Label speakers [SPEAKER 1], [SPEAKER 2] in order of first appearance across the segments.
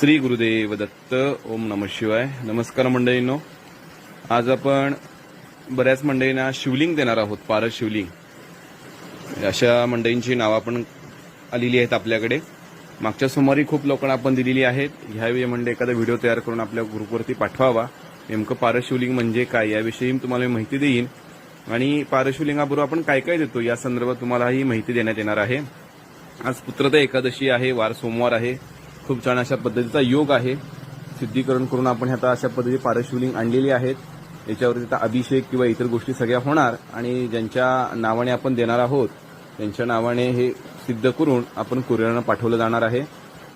[SPEAKER 1] श्री गुरुदेव दत्त ओम नम शिवाय. नमस्कार मंडळींनो. आज आपण बऱ्याच मंडळींना शिवलिंग देणार आहोत पारस शिवलिंग. अशा मंडळींची नावं आपण आलेली आहेत आपल्याकडे. मागच्या सोमवारी खूप लोकांना आपण दिलेली आहेत. ह्यावेळी म्हणजे एखादा व्हिडिओ तयार करून आपल्या ग्रुपवरती पाठवावा. नेमकं पारशिवलिंग म्हणजे काय? याविषयी मी तुम्हाला माहिती देईन. आणि पारशिवलिंगाबरोबर आपण काय काय देतो? या संदर्भात तुम्हाला ही माहिती देण्यात येणार आहे. आज पुत्रता एकादशी आहे वार सोमवार आहे. खूप छान अशा पद्धतीचा योग आहे. सिद्धीकरण करून आपण आता अशा पद्धती पारस शिवलिंग आणलेली आहेत. याच्यावरती आता अभिषेक किंवा इतर गोष्टी सगळ्या होणार आणि ज्यांच्या नावाने आपण देणार आहोत त्यांच्या नावाने हे सिद्ध करून आपण कुरिअरनं पाठवलं जाणार आहे.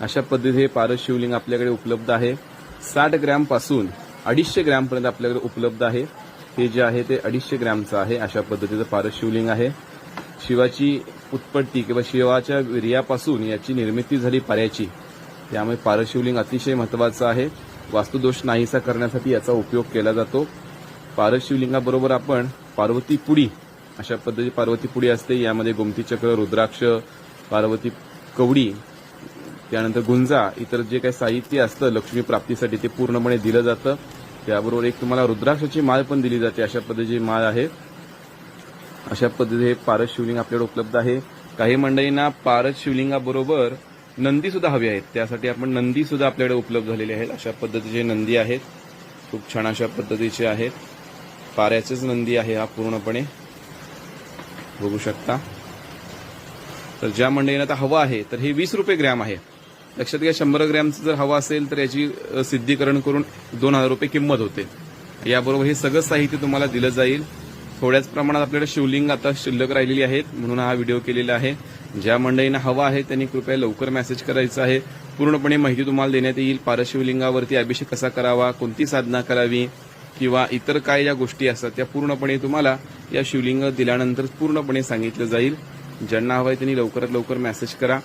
[SPEAKER 1] अशा पद्धतीचे हे पारस शिवलिंग आपल्याकडे उपलब्ध आहे. साठ ग्रॅमपासून अडीचशे ग्रॅमपर्यंत आपल्याकडे उपलब्ध आहे. हे जे आहे ते अडीचशे ग्रॅमचं आहे अशा पद्धतीचं पारस शिवलिंग आहे. शिवाची उत्पत्ती किंवा शिवाच्या वीर्यापासून याची निर्मिती झाली पाऱ्याची त्यामुळे पारस शिवलिंग अतिशय महत्वाचं आहे. वास्तुदोष नाहीसा करण्यासाठी याचा उपयोग केला जातो. पारस शिवलिंगाबरोबर आपण पार्वती पुडी अशा पद्धती पार्वती पुडी असते. यामध्ये गोमती चक्र रुद्राक्ष पार्वती कवडी त्यानंतर गुंजा इतर जे काही साहित्य असतं लक्ष्मी प्राप्तीसाठी ते पूर्णपणे दिलं जातं. त्याबरोबर एक तुम्हाला रुद्राक्षाची माळ पण दिली जाते अशा पद्धतीची माळ आहे. अशा पद्धतीने हे पारस शिवलिंग आपल्याकडे उपलब्ध आहे. काही मंडळींना पारस शिवलिंगाबरोबर नंदी सुद्धा हवी आहेत. त्यासाठी आपण नंदी सुद्धा आपल्याकडे उपलब्ध झालेले आहेत. अशा पद्धतीचे नंदी आहेत. खूप छान अशा पद्धतीचे आहेत. पाऱ्याचेच नंदी आहे हा पूर्णपणे. बघू शकता. तर ज्या मंडळींना आता हवा आहे तर हे वीस रुपये ग्रॅम आहे. लक्षात घ्या शंभर ग्रॅमचं जर हवा असेल तर याची सिद्धीकरण करून दोन हजार रुपये किंमत होते. याबरोबर हे सगळं साहित्य तुम्हाला दिलं जाईल. थोड्याच प्रमाणात आपल्याकडे शिवलिंग आता शिल्लक राहिलेली आहेत म्हणून हा व्हिडिओ केलेला आहे. ज्या मंडळींना हवा आहे त्यांनी कृपया लवकर मेसेज करायचा आहे. पूर्णपणे माहिती तुम्हाला देण्यात येईल. पारशिवलिंगावरती अभिषेक कसा करावा कोणती साधना करावी किंवा इतर काय ज्या गोष्टी असतात त्या पूर्णपणे तुम्हाला या शिवलिंग दिल्यानंतर पूर्णपणे सांगितलं जाईल. ज्यांना हवं आहे त्यांनी लवकरात लवकर मेसेज करा.